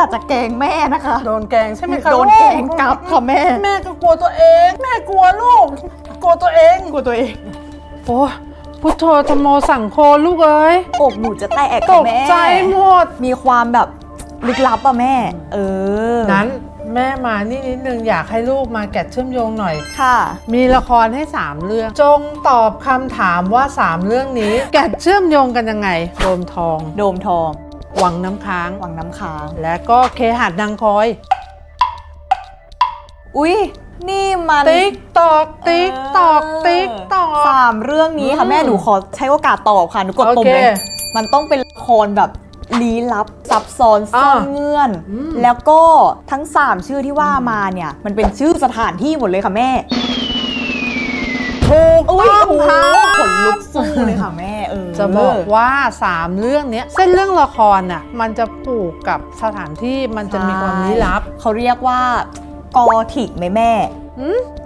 หนูกะจะแกล้งแม่นะคะโดนแกล้งใช่ไหมคะโดนแกล้งกลับค่ะแม่ แม่ก็กลัวตัวเอง แม่กลัวลูก กลัวตัวเองกลัวตัวเองโอ้พุทโธธรรมโมสั่งโคลูกเอ้ยอกหนูจะแตกตค่ะกแม่ใจหมด มีความแบบลึกลับอะแม่ เออนั้นแม่มานี่นิดนึงอยากให้ลูกมาแกะเชื่อมโยงหน่อย ค่ะ มีละครให้ 3 เรื่อง จงตอบคำถามว่า 3 เรื่องนี้ แกะเชื่อมโยงกันยังไงโดมทอง โดมทอง วังน้ำค้าง วังน้ำค้าง และก็เคหะนางคอย อุ้ยนี่มันติ๊กตอกติ๊กตอกติ๊กตอก สามเรื่องนี้ค่ะ อืม แม่หนูขอใช้โอกาสตอบค่ะหนูกดโอปุ่มเค เลย มันต้องเป็นละครแบบลี้ลับซับซ้อนซ่อนอ่าเงื่อน อืม แล้วก็ทั้ง 3 ชื่อที่ว่ามาเนี่ย มันเป็นชื่อสถานที่หมดเลยค่ะแม่ ถูกอุ้ยต้องโอ้โหค่ะขนลุกสู้เลยค่ะแม่เออจะบอกว่า 3 เรื่องเนี้ยเส้นเรื่องละครน่ะมันจะผูกกับสถานที่มันจะมีความลี้ลับ เขาเรียกว่ากอถิกไหมแม่อืม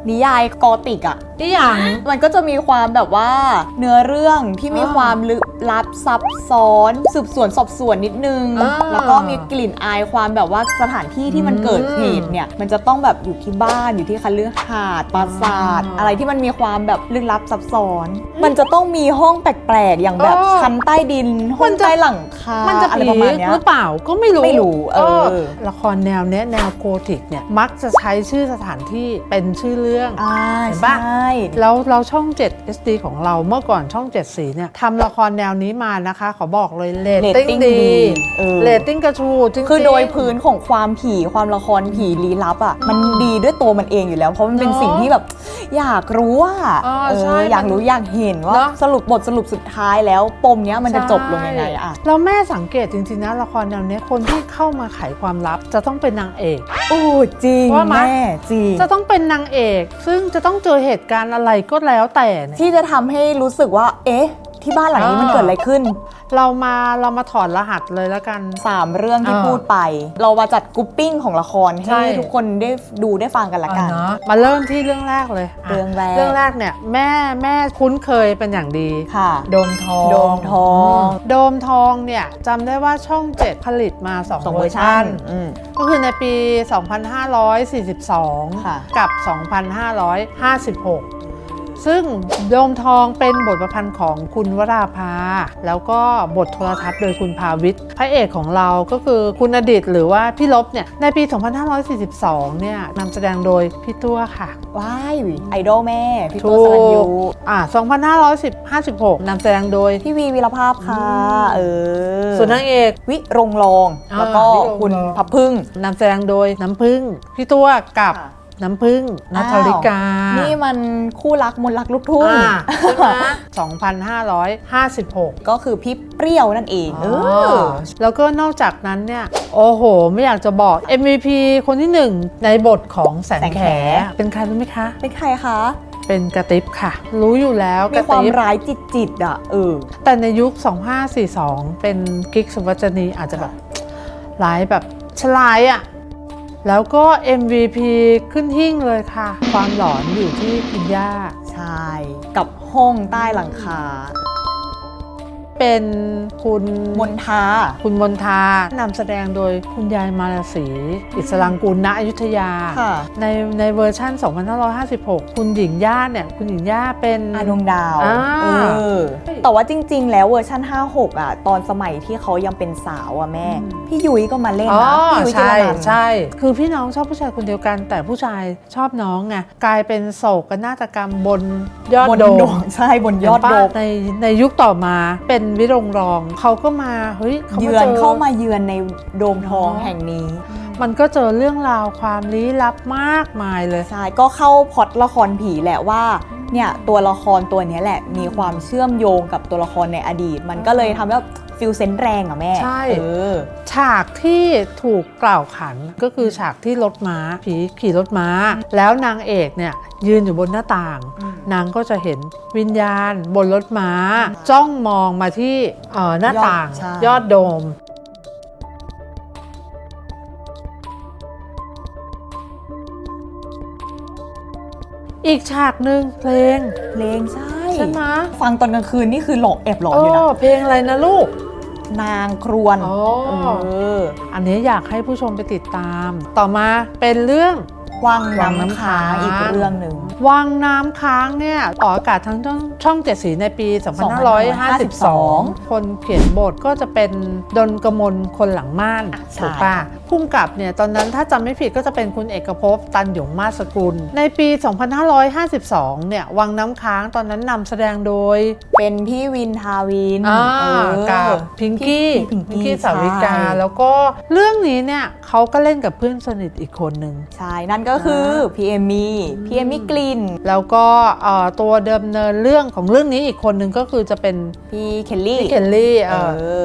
นิยายกอติกอะอีหยังมันก็จะมีความแบบว่าเนื้อเรื่องที่มีอ่าความลึกลับซับซ้อน สืบสวนสอบสวนนิดนึงอ่าแล้วก็มีกลิ่นอายความแบบว่าสถานที่ที่มันอืมเกิดเหตุเนี่ย มันจะต้องแบบอยู่ที่บ้านอยู่ที่คฤหาสน์ปราสาทอ่าอะไรที่มันมีความแบบลึกลับซับซ้อน มันจะต้องมีห้องแปลกๆอย่างแบบเออชั้นใต้ดินห้มัองนจะใต้หลังคามันจะอะไรผีประมาณเนี้ยหรือเปล่าก็ไม่รู้ไม่รู้เออละครแนวเนี้ยแนวโกธิกเนี่ยมักจะใช้ชื่อสถานที่เป็นชื่อเรื่องอ่าเห็นใชปะ่แล้วเราช่อง 7 SD ของเราเมื่อก่อนช่อง 7 สีเนี่ยทำละครแนวนี้มานะคะ ขอบอกเลยเรตติ้ง rating ดีดีเออ เรตติ้งกระชูจริงๆ คือโดยพื้นของความผีความละครผีลี้ลับอะมันดีด้วยตัวมันเองอยู่แล้ว เพราะมันเป็นเนอะสิ่งที่แบบ อยากรู้ว่าอ่าเออใช่อยากมันรู้อยากเห็นว่าเนอะ สรุปบทสรุปสุดท้ายแล้ว ปมเนี้ยมันจะจบลงยังไงอะแล้วแม่สังเกตจริงๆนะละครแนวเนี้ยคนที่เข้ามาไขความลับจะต้องเป็นนางเอก โอ้จริงว่าไหมแม่จริง จะต้องเป็นนางเอก ซึ่งจะต้องเจอเหตุการณ์อะไรก็แล้วแต่เนี่ย ที่จะทำให้รู้สึกว่า เอ๊ะ ที่บ้านหลังนี้อ่ามัมันเกิดอะไรขึ้น เรามาเรามาถอดรหัสเลยแล้วกัน สามเรื่องที่อ่าพูดไป เรามาจัดกรุ๊ปปิ้งของละครใช่ ให้ทุกคนได้ดูได้ฟังกันละกัน อะเนาะมาเริ่มที่เรื่องแรกเลยะเรื่องแรก เรื่องแรกเนี่ยแม่แม่คุ้นเคยเป็นอย่างดี ค่ะ โดมทองโดมทอง โดมทองเนี่ยจำได้ว่าช่อง 7 ผลิตมาสอง2เวเวออร์ร์ชัชันนอืม ก็คือในปี 2542 ค่ะ กับ 2556 ซึ่งโดมทองเป็นบทประพันธ์ของคุณวราภา แล้วก็บทโทรทัศน์โดยคุณภาวิทย์พระเอกของเราก็คือคุณอดิตหรือว่าพี่ลบเนี่ยในปี 2542 เนี่ยนำแสดงโดยพี่ตัวค่ะ ว้ายไอดอลแม่พี่ถูตัวสรัญยูกอ่า2556นำแสดงโดยพี่วีวีรภาพค่ะเออส่วนนางเอกวิรงรองอ่าแล้วก็วิรงรองคุณพับพึ่งนำแสดงโดยน้ำพึ่งพี่ตัวกับค่ะ น้ำพึ่งนัทธริกา นี่มันคู่รักมนต์รักลูกทุ่งอ่าใช่ไหม2556ก็คือพี่เปรี้ยวนั่นเองเออแล้วก็นอกจากนั้นเนี่ย โอ้โห ไม่อยากจะบอก MVP คนที่หนึ่งในบทของแสงแสงแขแขเป็นใครรู้ไหมคะ เป็นใครคะเป็นกระติบค่ะ รู้อยู่แล้วกมีระความติบร้ายจิตจิตๆอะเออแต่ในยุค 2542 เป็นกิ๊กสุวัจนีอาจจะแบบร้ายแบบฉลายอะ่ะ แล้วก็ MVP ขึ้นหิ้งเลยค่ะ ความหลอนอยู่ที่คุณย่าใช่ กับห้องใต้หลังคา เป็นคุณมนทา คุณมนทานำแสดงโดยคุณยายมาลาศรีอิสรังกูลณอยุธยา ค่ะ ในในเวอร์ชั่น 2556 คุณหญิงย่าเนี่ยคุณหญิงย่าเป็น อาดวงดาวอ่า เออแต่ว่าจริง ๆ แล้วเวอร์ชัน56 อะ ตอนสมัยที่เขายังเป็นสาวอะแม่ พี่ยุ้ยก็มาเล่นอ๋อนะพี่ยุ้ยจิใช่รนันท์ใช่ คือพี่น้องชอบผู้ชายคนเดียวกัน แต่ผู้ชายชอบน้องไงกลายเป็นโศกนาฏกรรมบนยอดบนโดโดมมใช่บนยอดเห็นโดปะมในในยุคต่อมาเป็นวิรงรองเขาก็มาเฮ้ยเขามาเยือนจเข้ามาเยือนในโดมทองเนอะแห่งนี้ มันก็เจอเรื่องราวความลี้ลับมากมายเลยใช่ก็เข้าพล็อดละครผีแหละว่าเนี่ยตัวละครตัวเนี้ยแหละมีความเชื่อมโยงกับตัวละครในอดีต มันก็เลยทำให้ ฟิลเซนต์แรงอะแม่ใช่ เออ ฉากที่ถูกกล่าวขันก็คือฉากที่รถม้า ผีขี่รถม้า แล้วนางเอกเนี่ยยืนอยู่บนหน้าต่าง อืม นางก็จะเห็นวิญญาณบนรถม้า จ้องมองมาที่เอ่อหน้าต่างยอดใช่ ยอดโดม อีกฉากหนึ่งเพลง เพลงใช่ ใช่ไหม ฟังตอนกลางคืนนี่คือหลอกแอบหลอนเออยู่นะอเพลงอะไรนะลูก นางครวนโอ้เอออันนี้อยากให้ผู้ชมไปติดตาม ต่อมาเป็นเรื่อง วังวังน้ำน้ำค้างค้าง อีกเรื่องหนึ่ง วังน้ำค้างเนี่ยออกอากาศทั้งช่องช่องเจ็ดสีในปี 2552คนเขียนบทก็จะเป็นดนกมลคนหลังม่านใช่ ถูกป่ะพุ่มกับเนี่ยตอนนั้นถ้าจำไม่ผิดก็จะเป็นคุณเอกภพตันหยงมาสกุล ในปี 2552 เนี่ยวังน้ำค้างตอนนั้นนำแสดงโดยเป็นพี่วินทาวินอ่าเออกับพิงกี้พี่พิงกี้สาวิกาใช่แล้วก็เรื่องนี้เนี่ยเขาก็เล่นกับเพื่อนสนิทอีกคนหนึ่งใช่นั่นก็คือพี่เอมี่พี่เอมี่กลินแล้วก็เอ่อตัวเดิมเนินเรื่องของเรื่องนี้อีกคนหนึ่งก็คือจะเป็นพี่เคลลี่พี่เคลลี่เอเอ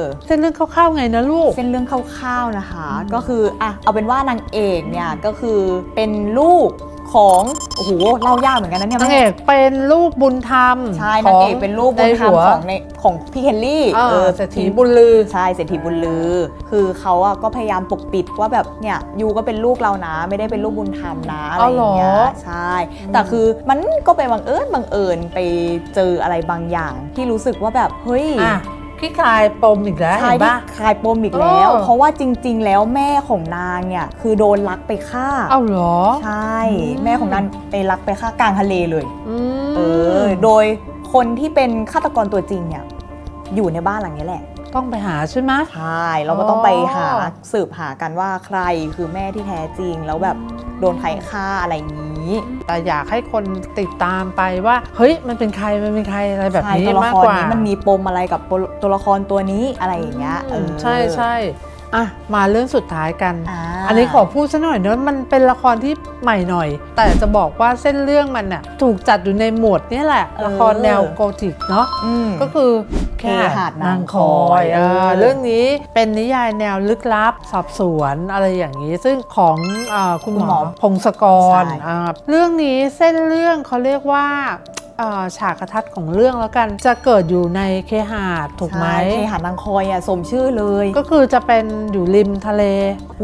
ออเส้นเรื่องคร่าวๆไงนะลูกเส้นเรื่องคร่าวๆนะคะ ก็คืออะเอาเป็นว่านางเอกเนี่ยก็คือเป็นลูกของโอ้โหเล่ายากเหมือนกันนะเนี่ยนางแม่เอกเป็นลูกบุญธรรมใช่นางเอกเป็นลูกบุญธรรมในหัวของในของพี่เคลลี่เอออเศรษฐีบุญลือใช่เศรษฐีบุญลือ คือเขาอะก็พยายามปกปิดว่าแบบเนี่ยยูก็เป็นลูกเรานะ ไม่ได้เป็นลูกบุญธรรมนะอะไรอย่างเงี้อ๋อเหรยอใช่ แต่คือมันก็ไปบังเอิญบังเอิญไปเจออะไรบางอย่าง ที่รู้สึกว่าแบบเฮ้ย อะขี้คลายปมอีกแล้วใช่เห็นที่ปะ คลายปมอีกแล้ว เออ เพราะว่าจริง ๆ แล้วแม่ของนางเนี่ยคือโดนลักไปฆ่า เอ้าเหรอ ใช่ อืม แม่ของนางไปลักไปฆ่ากลางทะเลเลย อืมเออ โดยคนที่เป็นฆาตกรตัวจริงเนี่ยอยู่ในบ้านหลังนี้แหละ ต้องไปหาใช่ไหม ใช่ เราก็ต้องไปหาอ๋อ สืบหากันว่าใครคือแม่ที่แท้จริง แล้วแบบโดนใครฆ่าอะไรอย่างนี้ แต่อยากให้คนติดตามไปว่า เฮ้ยมันเป็นใครมันเป็นใครอะไรแบบใช่นี้ตัวละมากครกว่านี้มันมีปมอะไรกับตัวละครตัวนี้อะไรอย่างเงี้ยเออใช่ใช่อะมาเรื่องสุดท้ายกันอ่าอันนี้ขอพูดซะหน่อยเนอะมันเป็นละครที่ใหม่หน่อย แต่จะบอกว่าเส้นเรื่องมันน่ะถูกจัดอยู่ในหมวดเนี่ยแหละ ละครแนวโกธิกเนาะอืมก็คือ เคหะนางคอยเออเออเรื่องนี้เป็นนิยายแนวลึกลับสอบสวนอะไรอย่างนี้ ซึ่งของอาคุณหมอพงศกรใช่อ่าเรื่องนี้เส้นเรื่องเขาเรียกว่าอ่า ฉากกระทัดของเรื่องแล้วกัน จะเกิดอยู่ในเคหาดถูกไหมใช่เคหานางคอยอะสมชื่อเลย ก็คือจะเป็นอยู่ริมทะเล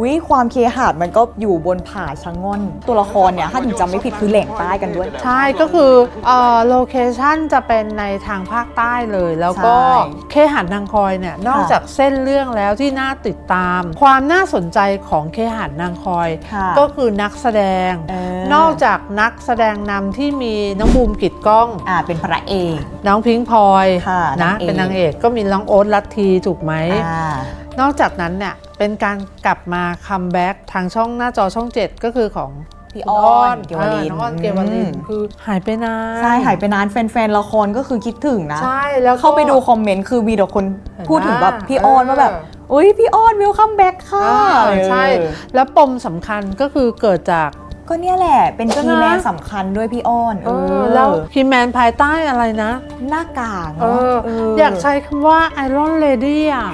วิความเคหาดมันก็อยู่บนผาชะง่อน ตัวละครเนี่ยถ้าถึงจำไม่ผิดคือแหล่งใต้กันด้วย ใช่ก็คือเอ่อโลเคชันจะเป็นในทางภาคใต้เลย แล้วก็ใช่เคหันนางคอยเนี่ยนอกจากเส้นเรื่องแล้วที่น่าติดตาม ความน่าสนใจของเคหันนางคอยค่ะก็คือนักแสดงเออนอกจากนักแสดงนำที่มีน้องบูมกิดกล้องอ่าเป็นพระเอก น้องพิงค์พลอยค่ะนะนางเอก เป็นนางเอกก็มีน้องโอ๊ตลัทธีถูกไหม อ่านอกจากนั้นเนี่ยเป็นการกลับมาคัมแบ็กทางช่องหน้าจอช่อง 7 ก็คือของพี่อ้อนเกวลินน้องอ้อนเกวลินอืมคือหายไปนานใช่หายไปนานแฟนๆละครก็คือคิดถึงนะ ใช่แล้วก็ เข้าไปดูคอมเมนต์คือมีแต่คนเห็นไหมพูดถึงแบบพี่อ้อนว่าแบบ เออ อุ้ยพี่อ้อนวิลคัมแบ็กค่ะอ่าใช่ เออ แล้วปมสำคัญก็คือเกิดจาก ก็เนี่ยแหละ เป็นใช่คีไหมย์แมนสำคัญด้วยพี่อ้อนเออแล้วคิมแมนภายใต้อะไรนะ หน้ากากเอเนาะอเอยากใช้คำว่าไอรอนเลดี้อะ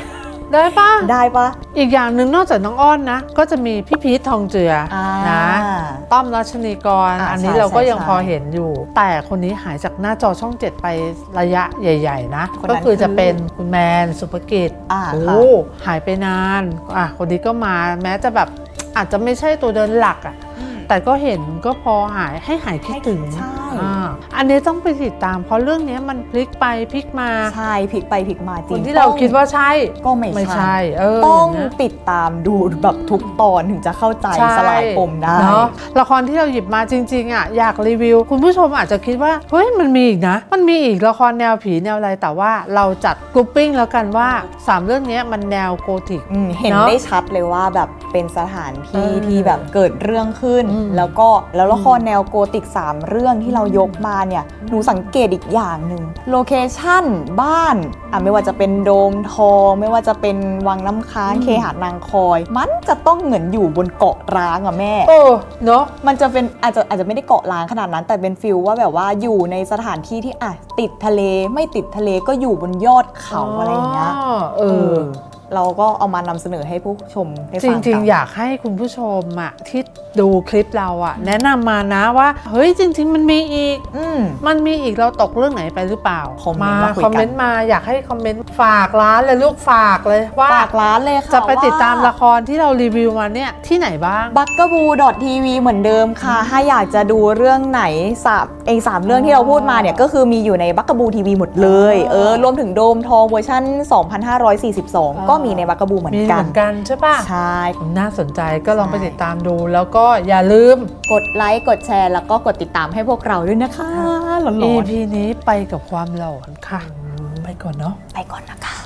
ได้ปะได้ปะอีกอย่างหนึ่งนอกจากน้องอ้อนนะ ก็จะมีพี่พีททองเจืออานะ ต้อมรัชนีกร อ่าอันนี้ใช่เราก็ใช่ยังใช่พอเห็นอยู่ แต่คนนี้หายจากหน้าจอช่องเจ็ดไประยะใหญ่ ๆ นะ คนนั้นก็คือจะเป็นคุณแมนสุภกิจอ่าโอ้ค่ะ หายไปนานอะคนนี้ก็มาแม้จะแบบอาจจะไม่ใช่ตัวเดินหลักอะ แต่ก็เห็นก็พอหายให้หายคิดถึงใช่ อ่าอันนี้ต้องไปติดตาม เพราะเรื่องนี้มันพลิกไปพลิกมา ใช่พลิกไปพลิกมาจครินงที่เราต้องคิดว่าใช่ก็ไม่ไม่ใช่ ใช่เออต้องย่าเย ติดตามดูแบบทุกตอนถึงจะเข้าใจใช่สลายปมได้ เนาะละครที่เราหยิบมาจริงๆอะอยากรีวิว คุณผู้ชมอาจจะคิดว่าเฮ้ยมันมีอีกนะ มันมีอีกละครแนวผีแนวอะไรแต่ว่าเราจัดกรุ๊ปปิ้งแล้วกันว่าสามเรื่องนี้มันแนวโกธิก อืมเห็นเนอะได้ชัดเลยว่าแบบเป็นสถานที่เออที่แบบเกิดเรื่องขึ้น อืมแล้วก็แล้วละครแนวโกติก 3 เรื่องที่เรายกมาเนี่ยหนูสังเกตอีกอย่างหนึ่งโลเคชั่นบ้านอะไม่ว่าจะเป็นโดมทองไม่ว่าจะเป็นวังน้ำค้างเคหานางคอย มันจะต้องเหมือนอยู่บนเกาะร้างอะแม่เออเนาะมันจะเป็นอาจจะอาจจะไม่ได้เกาะล้างขนาดนั้น แต่เป็นฟิลว่าแบบว่าอยู่ในสถานที่ที่อะติดทะเลไม่ติดทะเลก็อยู่บนยอดเขาอะไรอย่างเงี้ยเออ เราก็เอามานำเสนอให้ผู้ชมได้จฟังริงกันๆอยากให้คุณผู้ชมอะที่ดูคลิปเราอะแนะนำมานะว่า เฮ้ยจริง ๆ มันมีอีก อืม มันมีอีกเราตกเรื่องไหนไปหรือเปล่าคอมเมนต์มาคุยกัน คอมเมนต์มาอยากให้คอมเมนต์ฝากร้านเลยลูกฝากเลยว่าฝากร้านเลยค่ะจะไปติดตามว่ละครที่เรารีวิวมาเนี่ยที่ไหนบ้าง บักกะบูดอททีวีเหมือนเดิมค่ะ ถ้าอยากจะดูเรื่องไหนสามเองสามเรื่องที่เราพูดมาเนี่ยก็คือมีอยู่ในบักกะบูทีวีหมดเลยอ๋อเออรวมถึงโดมทองเวอร์ชัน2542 ก็มีในบักกะบูเหมือนมีกัเหน มือนกันใช่ป่ะ ใช่ น่าสนใจก็ลองไปใช่ ติดตามดู แล้วก็อย่าลืม กดไลค์กดแชร์แล้วก็กดติดตามให้พวกเราด้วยนะคะหลอน EP นี้ไปกับความหลอนค่ะ ไปก่อนเนาะ ๆ ไปก่อนนะคะ